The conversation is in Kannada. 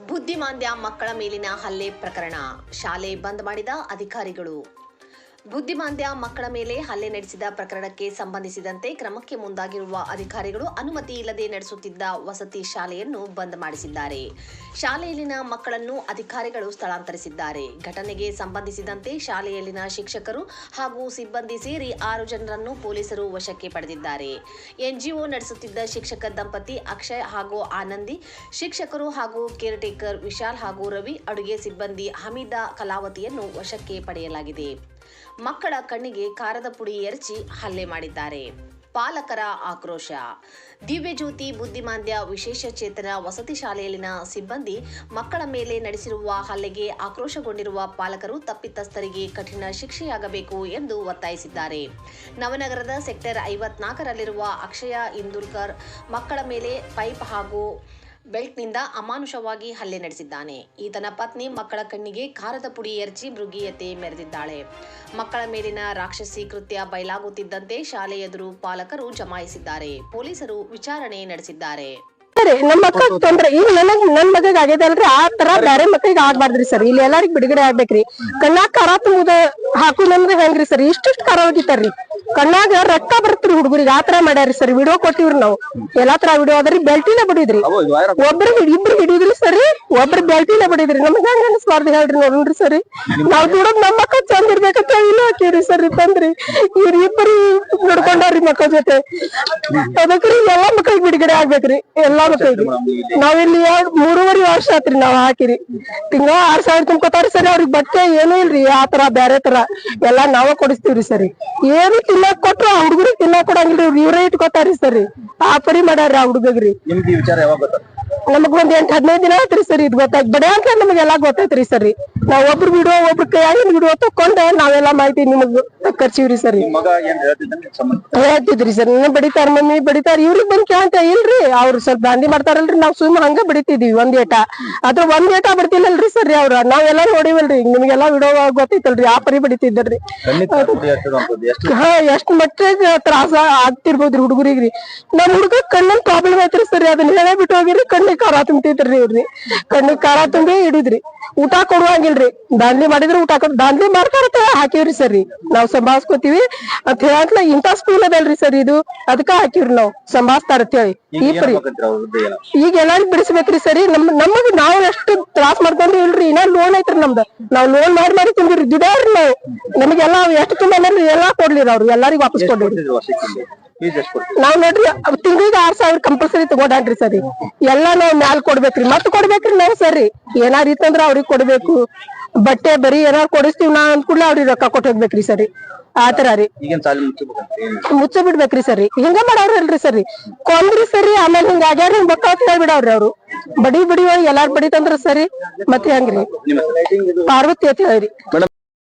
ಬುದ್ಧಿಮಾಂದ್ಯ ಮಕ್ಕಳ ಮೇಲಿನ ಹಲ್ಲೆ ಪ್ರಕರಣ. ಶಾಲೆ ಬಂದ್ ಮಾಡಿದ ಅಧಿಕಾರಿಗಳು. ಬುದ್ಧಿಮಾಂದ್ಯ ಮಕ್ಕಳ ಮೇಲೆ ಹಲ್ಲೆ ನಡೆಸಿದ ಪ್ರಕರಣಕ್ಕೆ ಸಂಬಂಧಿಸಿದಂತೆ ಕ್ರಮಕ್ಕೆ ಮುಂದಾಗಿರುವ ಅಧಿಕಾರಿಗಳು ಅನುಮತಿ ಇಲ್ಲದೆ ನಡೆಸುತ್ತಿದ್ದ ವಸತಿ ಶಾಲೆಯನ್ನು ಬಂದ್ ಮಾಡಿಸಿದ್ದಾರೆ. ಶಾಲೆಯಲ್ಲಿನ ಮಕ್ಕಳನ್ನು ಅಧಿಕಾರಿಗಳು ಸ್ಥಳಾಂತರಿಸಿದ್ದಾರೆ. ಘಟನೆಗೆ ಸಂಬಂಧಿಸಿದಂತೆ ಶಾಲೆಯಲ್ಲಿನ ಶಿಕ್ಷಕರು ಹಾಗೂ ಸಿಬ್ಬಂದಿ ಸೇರಿ ಆರು ಜನರನ್ನು ಪೊಲೀಸರು ವಶಕ್ಕೆ ಪಡೆದಿದ್ದಾರೆ. ಎನ್ಜಿಒ ನಡೆಸುತ್ತಿದ್ದ ಶಿಕ್ಷಕ ದಂಪತಿ ಅಕ್ಷಯ್ ಹಾಗೂ ಆನಂದಿ, ಶಿಕ್ಷಕರು ಹಾಗೂ ಕೇರ್ಟೇಕರ್ ವಿಶಾಲ್ ಹಾಗೂ ರವಿ ಅಡುಗೆ ಸಿಬ್ಬಂದಿ ಹಮೀದಾ ಕಲಾವತಿಯನ್ನು ವಶಕ್ಕೆ ಪಡೆಯಲಾಗಿದೆ. ಮಕ್ಕಳ ಕಣ್ಣಿಗೆ ಕಾರದ ಪುಡಿ ಎರಚಿ ಹಲ್ಲೆ ಮಾಡಿದ್ದಾರೆ. ಪಾಲಕರ ಆಕ್ರೋಶ. ದಿವ್ಯಜ್ಯೋತಿ ಬುದ್ಧಿಮಾಂದ್ಯ ವಿಶೇಷ ಚೇತನ ವಸತಿ ಶಾಲೆಯಲ್ಲಿನ ಸಿಬ್ಬಂದಿ ಮಕ್ಕಳ ಮೇಲೆ ನಡೆಸಿರುವ ಹಲ್ಲೆಗೆ ಆಕ್ರೋಶಗೊಂಡಿರುವ ಪಾಲಕರು ತಪ್ಪಿತಸ್ಥರಿಗೆ ಕಠಿಣ ಶಿಕ್ಷೆಯಾಗಬೇಕು ಎಂದು ಒತ್ತಾಯಿಸಿದ್ದಾರೆ. ನವನಗರದ ಸೆಕ್ಟರ್ ಐವತ್ನಾಲ್ಕರಲ್ಲಿರುವ ಅಕ್ಷಯ ಇಂದೂರ್ಕರ್ ಮಕ್ಕಳ ಮೇಲೆ ಪೈಪ್ ಹಾಗೂ ಬೆಲ್ಟ್ನಿಂದ ಅಮಾನುಷವಾಗಿ ಹಲ್ಲೆ ನಡೆಸಿದ್ದಾನೆ. ಈತನ ಪತ್ನಿ ಮಕ್ಕಳ ಕಣ್ಣಿಗೆ ಖಾರದ ಪುಡಿ ಎರಚಿ ಮೃಗೀಯತೆ ಮೆರೆದಿದ್ದಾಳೆ. ಮಕ್ಕಳ ಮೇಲಿನ ರಾಕ್ಷಸಿ ಕೃತ್ಯ ಬಯಲಾಗುತ್ತಿದ್ದಂತೆ ಶಾಲೆ ಎದುರು ಪಾಲಕರು ಜಮಾಯಿಸಿದ್ದಾರೆ. ಪೊಲೀಸರು ವಿಚಾರಣೆ ನಡೆಸಿದ್ದಾರೆ. ನಮ್ಮ ನಮ್ ಮಕ್ಕಳ ತೊಂದ್ರೆ, ಈಗ ನನಗ್ ನನ್ ಮಗಗ್ ಆ ತರ ಬೇರೆ ಮಕ್ಕಳಿಗೆ ಆಗ್ಬಾರ್ದ್ರಿ ಸರ್. ಇಲ್ಲಿ ಎಲ್ಲಾರಿಗ್ ಬಿಡುಗಡೆ ಆಗ್ಬೇಕ್ರಿ. ಕಣ್ಣಾಗ ಖಾರ ತುಂಬುದ ಹಾಕುದಂದ್ರೆ ಹೆಂಗ್ರಿ ಸರ್? ಇಷ್ಟಿಷ್ಟು ಖಾರ ಹೋಗಿತ್ತಾರ್ರಿ ಕಣ್ಣಾಗ ರಕ್ತ ಬರ್ತ್ರಿ ಹುಡುಗರಿಗೆ ಆತರ ಮಾಡ್ಯಾರಿ ಸರ್? ವಿಡಿಯೋ ಕೊಟ್ಟಿವ್ರಿ ನಾವು. ಎಲ್ಲಾ ತರ ವಿಡಿಯೋ ಅದ್ರಿ ಬೆಲ್ಟಿನ ಬಿಡಿದ್ರಿ. ಒಬ್ರು ಇಬ್ರು ಹಿಡಿದ್ರಿ ಸರಿ ಒಬ್ರು ಬೆಲ್ಟಿನ ಬಿಡಿದ್ರಿ. ನಮ್ಗೆ ಹೆಂಗ ಅನ್ಸ್ಬಾರ್ದು ಹೇಳ್ರಿ ನೋಡ್ರಿ ಸರಿ. ನಾವ್ ದುಡದ್ ನಮ್ ಮಕ್ಳು ಚಂದ ಇರ್ಬೇಕಂತ ಇಲ್ಲ ಹಾಕಿವ್ರಿ ಸರ್ ತಂದ್ರಿ ಇವ್ರ ಇಬ್ಬರು ನೋಡ್ಕೊಂಡಾರ್ರಿ ಮಕ್ಕಳ ಜೊತೆ. ಅದಕ್ರಿ ಎಲ್ಲಾ ಮಕ್ಕಳಿಗೆ ಬಿಡುಗಡೆ ಆಗ್ಬೇಕ್ರಿ ಎಲ್ಲಾ ಮಕ್ಕಳಿಗೆ ನಾವಿಲ್ಲಿ ಇಲ್ಲಿ ಮೂರುವರೆ ವರ್ಷ ಆತ್ರಿ ನಾವ್ ಹಾಕಿರಿ. ತಿಂಗಳ ಆರ್ ಸಾವಿರ ತುಂಬ್ಕೋತಾರ ಸರಿ ಅವ್ರಿಗೆ ಬಟ್ಟೆ ಏನೂ ಇಲ್ರಿ ಆ ತರ ಬ್ಯಾರೆ ತರ. ಎಲ್ಲಾ ನಾವ ಕೊಡಿಸ್ತೀವ್ರಿ ಸರಿ. ಏನು ತಿನ್ನಕ್ ಕೊಟ್ರು, ಆ ಹುಡುಗರಿಗೆ ತಿನ್ನಕ್ ಕೊಡಂಗಿಲ್ರಿ ಇವ್ರ ಇಟ್ಕೋತಾರಿ ಸರಿ. ಆ ಪರಿ ಮಾಡ್ಯಾರ ಆ ಹುಡುಗಗ್ರಿ. ನಿಮ್ಗೆ ವಿಚಾರ ಯಾವಾಗ ಗೊತ್ತ? ನಮಗ್ ಒಂದ್ ಎಂಟ್ ಹದಿನೈದು ದಿನ ಆತ್ರಿ ಸರ್ ಇದು ಗೊತ್ತಾಗ್ ಬಡ ಅಂತ ನಮಗೆಲ್ಲಾ ಗೊತ್ತೈತ್ರಿ ಸರಿ ನಾವ್ ಒಬ್ರು ಬಿಡುವ ಒಬ್ರು ಕೈಯಾಗಿನ ಬಿಡುವ ತಕ್ಕೊಂಡ ನಾವೆಲ್ಲಾ ಮಾಹಿತಿ ನಿಮಗ್ ಕರ್ಚಿವ್ರಿ ಸರಿ ಹೇಳ್ತಿದ್ರಿ ಸರ್ ನಿನ್ನ ಬಡಿತಾರ ಮಮ್ಮಿ ಬಡಿತಾರ ಇವ್ರಿಗೆ ಬಂದ್ ಕೇಳ್ತ ಇಲ್ರಿ ಅವ್ರು ಸ್ವಲ್ಪ ದಾಂಧಿ ಮಾಡ್ತಾರಲ್ರಿ ನಾವ್ ಸುಮ್ ಹಂಗ ಬಡಿತಿದೀವಿ ಒಂದ್ ಏಟ. ಅದ್ರ ಒಂದ್ ಏಟ ಬಿಡ್ತಿಲ್ಲಲ್ರಿ ಸರ್ ಅವ್ರ ನಾವೆಲ್ಲಾ ನೋಡಿವಲ್ರಿ ನಿಮ್ಗೆಲ್ಲಾ ಬಿಡೋ ಗೊತ್ತೈತಲ್ರಿ ಆ ಪರಿ ಬಡಿತಿದ್ದರ್ರಿ ಎಷ್ಟು ಹಾ ಎಷ್ಟ್ ಮಟ್ಟಿಗೆ ತ್ರಾಸ ಆಗ್ತಿರ್ಬೋದ್ರಿ ಹುಡುಗರಿಗ್ರಿ. ನಮ್ ಹುಡುಗ ಕಣ್ಣಿನ ಪ್ರಾಬ್ಲಮ್ ಐತ್ರಿ ಸರ್ ಅದನ್ನ ಹೇಳೇ ಬಿಟ್ಟು ಹೋಗಿರಿ ಕಣ್ಣಿಗೆ ಖಾರ ತುಂಬ್ತಿದ್ರಿ ಇವ್ರಿ. ಕಣ್ಣಿಗೆ ಖಾರ ತುಂಬಿ ಹಿಡಿದ್ರಿ. ಊಟ ಕೊಡುವಂಗಿಲ್ರಿ. ದಾಂಡ್ಲಿ ಮಾಡಿದ್ರೆ ಊಟ ಕೊಡ್ ದಾಂಡ್ಲಿ ಮಾಡ್ತಾರತ್ತ ಹಾಕಿವ್ರಿ ಸರಿ. ನಾವ್ ಸಂಭಾಳ್ಸ್ಕೊತೀವಿ. ಅಂತ ಹೇಳ ಇಂಥ ಸ್ಕೂಲ್ ಅದಲ್ರಿ ಸರ್ ಇದು. ಅದಕ್ಕ ಹಾಕಿವ್ರಿ ನಾವ್. ಸಂಭಾಳಿಸ್ತಾರ ಅಂತ ಹೇಳಿ. ಈಗ ಈ ಸರಿ ಪರಿ ಈಗ ಎಲ್ಲಾರು ಬಿಡಿಸ್ಬೇಕ್ರಿ ಸರಿ. ನಮ್ ನಮಗ್ ನಾವ್ ಎಷ್ಟು ತ್ರಾಸ್ ಮಾಡ್ಕೊಂಡ್ರಿ ಇಲ್ರಿ. ಇನ್ನ ಲೋನ್ ಐತ್ರಿ ನಮ್ದ. ನಾವ್ ಲೋನ್ ಮಾಡಿ ಮಾಡಿ ತುಂಬಿರಿ ದುಡ್ಯಾವ್ರಿ ನಾವು. ನಮಗೆಲ್ಲಾ ಎಷ್ಟು ತುಂಬ ಎಲ್ಲಾ ಕೊಡ್ಲಿರ ಅವ್ರು. ಎಲ್ಲಾರಿಗೂ ವಾಪಸ್ ಕೊಡ್ಲಿ ನಾವ್ ನೋಡ್ರಿ ತಿಂಗಳಿಗೆ ಆರ್ ಸಾವಿರ ಕಂಪಲ್ಸರಿ ತಗೊಂಡ್ರಿ ಸರಿ. ಎಲ್ಲಾ ನಾವ್ ಮ್ಯಾಲ್ ಕೊಡ್ಬೇಕ್ರಿ. ಮತ್ ಕೊಡ್ಬೇಕ್ರಿ ನಾವ್ ಸರಿ. ಏನಾರ ಇತ್ತಂದ್ರ ಅವ್ರಿಗೆ ಕೊಡ್ಬೇಕು. ಬಟ್ಟೆ ಬರೀ ಏನಾರ ಕೊಡಿಸ್ತೀವಿ ನಾ ಕೂಡ ಅವ್ರಿಗೆ ರೊಕ್ಕ ಕೊಟ್ಟು ಹೋಗ್ಬೇಕ್ರಿ ಸರಿ. ಆತರ ರೀ. ಮುಚ್ಚ ಬಿಡ್ಬೇಕ್ರಿ ಸರಿ. ಹಿಂಗ ಮಾಡವ್ರಲ್ರಿ ಸರಿ. ಕೊಂದ್ರಿ ಸರಿ ಆಮೇಲೆ ಹಿಂಗ ಆಗ್ಯಾರ ಹಿಂಗ್ ಬಕ್ಕ ಅಂತ ಹೇಳ್ಬಿಡವ್ರಿ ಅವ್ರು. ಬಡಿ ಬಡಿ ಎಲ್ಲಾರ್ ಬಡಿತಂದ್ರ ಸರಿ. ಮತ್ತೆ ಹೆಂಗ್ರಿ? ಪಾರ್ವತಿ ಅಂತ ಹೇಳ್ರಿ